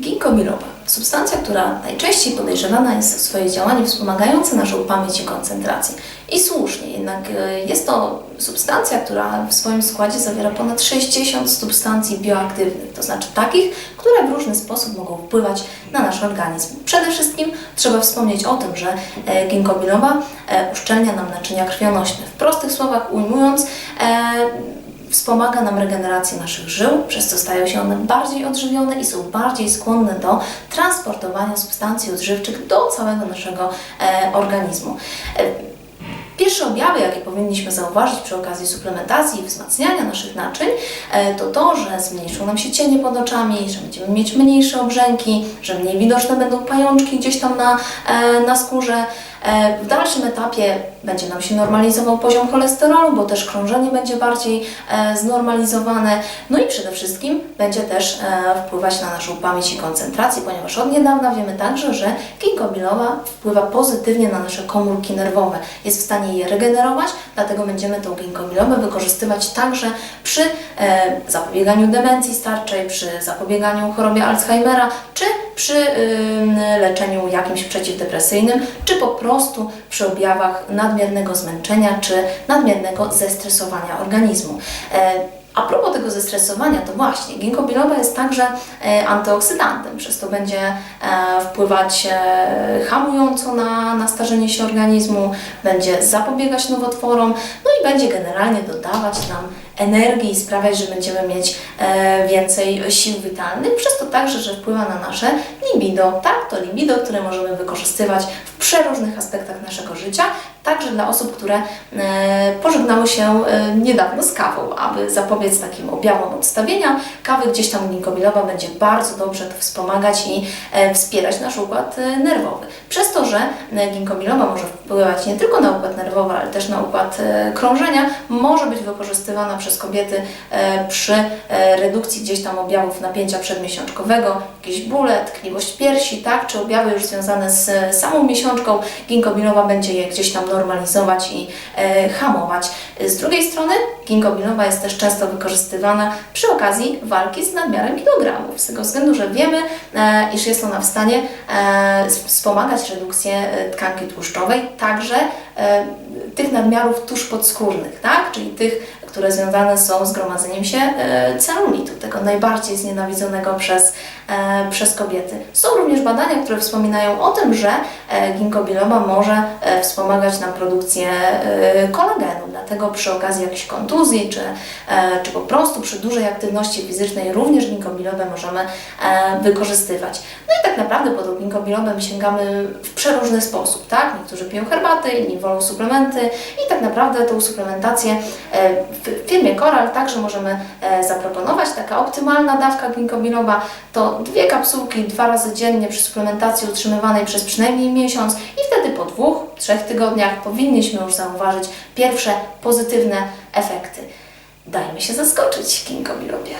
Ginkgo biloba. Substancja, która najczęściej podejrzewana jest o swoje działanie wspomagające naszą pamięć i koncentrację. I słusznie, jednak e, jest to substancja, która w swoim składzie zawiera ponad 60 substancji bioaktywnych, to znaczy takich, które w różny sposób mogą wpływać na nasz organizm. Przede wszystkim trzeba wspomnieć o tym, że e, ginkgo biloba e, uszczelnia nam naczynia krwionośne. W prostych słowach ujmując, wspomaga nam regenerację naszych żył, przez co stają się one bardziej odżywione i są bardziej skłonne do transportowania substancji odżywczych do całego naszego e, organizmu. E, Pierwsze objawy, jakie powinniśmy zauważyć przy okazji suplementacji i wzmacniania naszych naczyń, e, to to, że zmniejszą nam się cienie pod oczami, że będziemy mieć mniejsze obrzęki, że mniej widoczne będą pajączki gdzieś tam na, e, na skórze. E, W dalszym etapie będzie nam się normalizował poziom cholesterolu, bo też krążenie będzie bardziej e, znormalizowane. No i przede wszystkim będzie też e, wpływać na naszą pamięć i koncentrację, ponieważ od niedawna wiemy także, że ginkgo biloba wpływa pozytywnie na nasze komórki nerwowe. Jest w stanie je regenerować, dlatego będziemy tą ginkgo bilobę wykorzystywać także przy zapobieganiu demencji starczej, przy zapobieganiu chorobie Alzheimera, czy przy leczeniu jakimś przeciwdepresyjnym, czy po prostu przy objawach nadmiernego zmęczenia, czy nadmiernego zestresowania organizmu. E, a propos tego zestresowania, to właśnie ginkgo biloba jest także e, antyoksydantem, przez to będzie e, wpływać hamująco na, na starzenie się organizmu, będzie zapobiegać nowotworom, no i będzie generalnie dodawać nam energii i sprawiać, że będziemy mieć e, więcej sił witalnych, przez to także, że wpływa na nasze libido, tak? To libido, które możemy wykorzystywać w przeróżnych aspektach naszego życia, także dla osób, które e, pożegnały się e, niedawno z kawą, aby zapobiec takim objawom odstawienia kawy, gdzieś tam ginkgo biloba będzie bardzo dobrze to wspomagać i e, wspierać nasz układ nerwowy. Przez to, że e, ginkgo biloba może wpływać nie tylko na układ nerwowy, ale też na układ krążenia, może być wykorzystywana przez kobiety przy redukcji gdzieś tam objawów napięcia przedmiesiączkowego, jakieś bóle, tkliwość piersi, tak, czy objawy już związane z samą miesiączką, ginkgo biloba będzie je gdzieś tam normalizować i e, hamować. Z drugiej strony ginkgo jest też często wykorzystywana przy okazji walki z nadmiarem kilogramów, z tego względu, że wiemy, e, iż jest ona w stanie e, wspomagać redukcję tkanki tłuszczowej, także tych nadmiarów tuż podskórnych, tak? czyli tych, które związane są z gromadzeniem się e, celulitu, tego najbardziej znienawidzonego przez, e, przez kobiety. Są również badania, które wspominają o tym, że e, ginkgo biloba może wspomagać nam produkcję kolagenu, dlatego przy okazji jakichś kontuzji, czy, czy po prostu przy dużej aktywności fizycznej również ginkgo możemy wykorzystywać. Tak naprawdę po tą sięgamy w przeróżny sposób, tak? Niektórzy piją herbaty, inni wolą suplementy i tak naprawdę tą suplementację e, w firmie Coral także możemy e, zaproponować. Taka optymalna dawka ginkgo biloba to dwie kapsułki dwa razy dziennie przy suplementacji utrzymywanej przez przynajmniej miesiąc i wtedy po dwóch, trzech tygodniach powinniśmy już zauważyć pierwsze pozytywne efekty. Dajmy się zaskoczyć ginkgo bilobie.